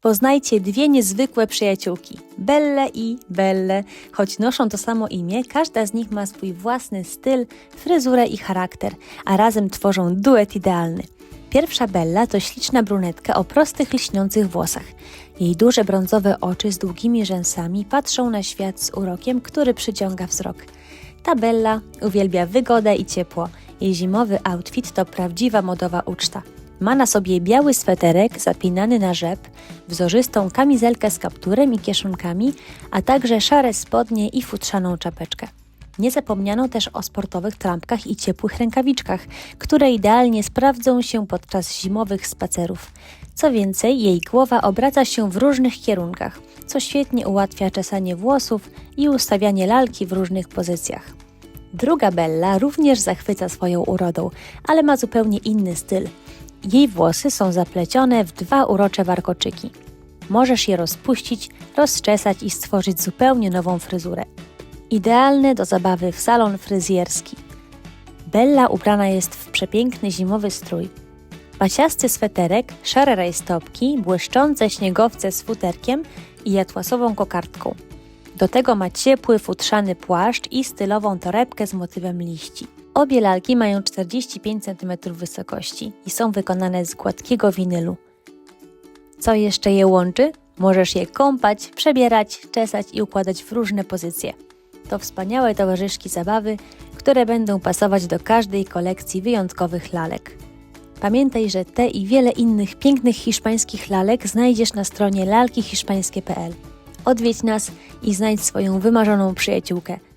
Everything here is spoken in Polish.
Poznajcie dwie niezwykłe przyjaciółki, Belle i Belle. Choć noszą to samo imię, każda z nich ma swój własny styl, fryzurę i charakter, a razem tworzą duet idealny. Pierwsza Bella to śliczna brunetka o prostych, lśniących włosach. Jej duże brązowe oczy z długimi rzęsami patrzą na świat z urokiem, który przyciąga wzrok. Ta Bella uwielbia wygodę i ciepło. Jej zimowy outfit to prawdziwa modowa uczta. Ma na sobie biały sweterek zapinany na rzep, wzorzystą kamizelkę z kapturem i kieszonkami, a także szare spodnie i futrzaną czapeczkę. Nie zapomniano też o sportowych trampkach i ciepłych rękawiczkach, które idealnie sprawdzą się podczas zimowych spacerów. Co więcej, jej głowa obraca się w różnych kierunkach, co świetnie ułatwia czesanie włosów i ustawianie lalki w różnych pozycjach. Druga Bella również zachwyca swoją urodą, ale ma zupełnie inny styl. Jej włosy są zaplecione w dwa urocze warkoczyki. Możesz je rozpuścić, rozczesać i stworzyć zupełnie nową fryzurę. Idealne do zabawy w salon fryzjerski. Bella ubrana jest w przepiękny zimowy strój. Paciasty sweterek, szare rajstopki, błyszczące śniegowce z futerkiem i atłasową kokardką. Do tego ma ciepły, futrzany płaszcz i stylową torebkę z motywem liści. Obie lalki mają 45 cm wysokości i są wykonane z gładkiego winylu. Co jeszcze je łączy? Możesz je kąpać, przebierać, czesać i układać w różne pozycje. To wspaniałe towarzyszki zabawy, które będą pasować do każdej kolekcji wyjątkowych lalek. Pamiętaj, że te i wiele innych pięknych hiszpańskich lalek znajdziesz na stronie lalkihiszpańskie.pl. Odwiedź nas i znajdź swoją wymarzoną przyjaciółkę.